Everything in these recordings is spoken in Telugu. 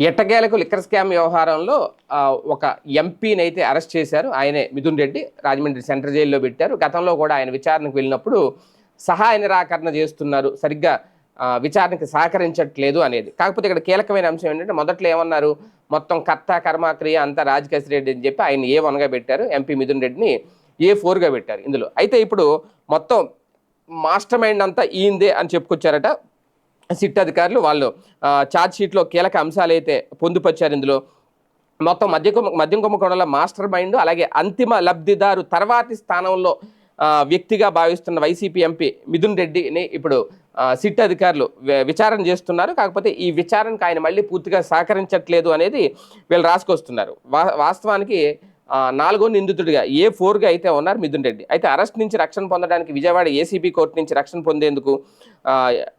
ఎట్టకేలకు లిక్కర్ స్కామ్ వ్యవహారంలో ఒక ఎంపీని అయితే అరెస్ట్ చేశారు. ఆయనే మిథున్ రెడ్డి రాజమండ్రి సెంట్రల్ జైల్లో పెట్టారు. గతంలో కూడా ఆయన విచారణకు వెళ్ళినప్పుడు సహాయ నిరాకరణ చేస్తున్నారు. సరిగ్గా విచారణకి సహకరించట్లేదు అనేది. కాకపోతే ఇక్కడ కీలకమైన అంశం ఏంటంటే మొదట్లో ఏమన్నారు? మొత్తం కర్త కర్మక్రియ అంతా రాజకేశ్వర రెడ్డి అని చెప్పి ఆయన ఏ వన్గా పెట్టారు? ఎంపీ మిథున్ రెడ్డిని ఏ ఫోర్గా పెట్టారు? ఇందులో. అయితే ఇప్పుడు మొత్తం మాస్టర్ మైండ్ అంతా ఈయందే అని చెప్పుకొచ్చారట. సిట్ అధికారులు వాళ్ళు ఆ, ఛార్జ్ షీట్లో కీలక అంశాలైతే పొందుపరిచారు ఇందులో. మొత్తం మధ్య మద్యం కుంభకోణంలో మాస్టర్ మైండ్ అలాగే అంతిమ లబ్ధిదారు తర్వాతి స్థానంలో వ్యక్తిగా భావిస్తున్న వైసీపీ ఎంపీ మిథున్ రెడ్డిని ఇప్పుడు సిట్ అధికారులు విచారణ చేస్తున్నారు. కాకపోతే ఈ విచారణకు ఆయన మళ్ళీ పూర్తిగా సహకరించట్లేదు అనేది వీళ్ళు రాసుకొస్తున్నారు. వా వాస్తవానికి నాలుగో నిందితుడిగా ఏ ఫోర్గా అయితే ఉన్నారు మిథున్ రెడ్డి. అయితే అరెస్ట్ నుంచి రక్షణ పొందడానికి విజయవాడ ఏసీబీ కోర్టు నుంచి రక్షణ పొందేందుకు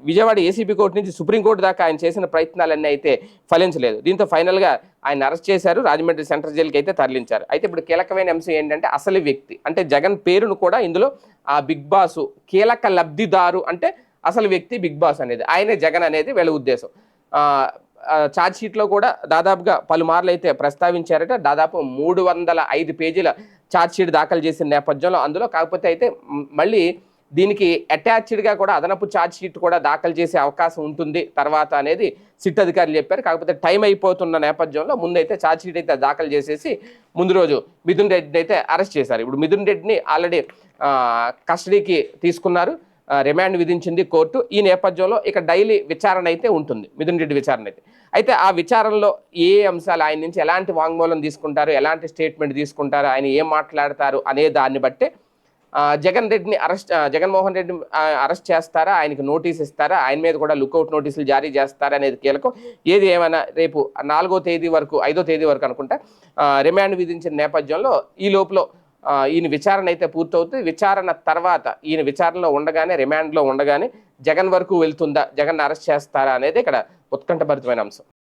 విజయవాడ ఏసీబీ కోర్టు నుంచి సుప్రీంకోర్టు దాకా ఆయన చేసిన ప్రయత్నాలన్నీ అయితే ఫలించలేదు. దీంతో ఫైనల్గా ఆయన అరెస్ట్ చేశారు రాజమండ్రి సెంట్రల్ జైలుకి అయితే తరలించారు. అయితే ఇప్పుడు కీలకమైన అంశం ఏంటంటే అసలు వ్యక్తి అంటే జగన్ పేరును కూడా ఇందులో ఆ బిగ్ బాస్ కీలక లబ్ధిదారు అంటే అసలు వ్యక్తి బిగ్ బాస్ అనేది ఆయనే జగన్ అనేది వీళ్ళ ఉద్దేశం. ఛార్జ్ షీట్లో కూడా దాదాపుగా పలుమార్లు అయితే ప్రస్తావించారట. దాదాపు మూడు వందల ఐదు పేజీల ఛార్జ్ షీట్ దాఖలు చేసిన నేపథ్యంలో అందులో. కాకపోతే అయితే మళ్ళీ దీనికి అటాచ్డ్గా కూడా అదనపు ఛార్జ్ షీట్ కూడా దాఖలు చేసే అవకాశం ఉంటుంది. తర్వాత అనేది సిట్ అధికారులు చెప్పారు. కాకపోతే టైం అయిపోతున్న నేపథ్యంలో ముందైతే ఛార్జ్ షీట్ అయితే దాఖలు చేసేసి ముందు రోజు మిథున్ రెడ్డిని అయితే అరెస్ట్ చేశారు. ఇప్పుడు మిథున్ రెడ్డిని ఆల్రెడీ కస్టడీకి తీసుకున్నారు. రిమాండ్ విధించింది కోర్టు. ఈ నేపథ్యంలో ఇక డైలీ విచారణ అయితే ఉంటుంది. మిథున్ రెడ్డి విచారణ అయితే. అయితే ఆ విచారణలో ఏ అంశాలు ఆయన నుంచి ఎలాంటి వాంగ్మూలం తీసుకుంటారు ఎలాంటి స్టేట్మెంట్ తీసుకుంటారు ఆయన ఏం మాట్లాడతారు అనే దాన్ని బట్టే జగన్ రెడ్డిని అరెస్ట్ జగన్మోహన్ రెడ్డిని అరెస్ట్ చేస్తారా? ఆయనకి నోటీస్ ఇస్తారా? ఆయన మీద కూడా లుకౌట్ నోటీసులు జారీ చేస్తారా అనేది కీలకం. ఏది ఏమైనా రేపు నాలుగో తేదీ వరకు ఐదో తేదీ వరకు అనుకుంటా రిమాండ్ విధించిన నేపథ్యంలో ఈ లోపల ఈయన విచారణ అయితే పూర్తవుతుంది. విచారణ తర్వాత ఈయన విచారణలో ఉండగానే రిమాండ్లో ఉండగానే జగన్ వరకు వెళ్తుందా? జగన్ అరెస్ట్ చేస్తారా అనేది ఇక్కడ ఉత్కంఠభరితమైన అంశం.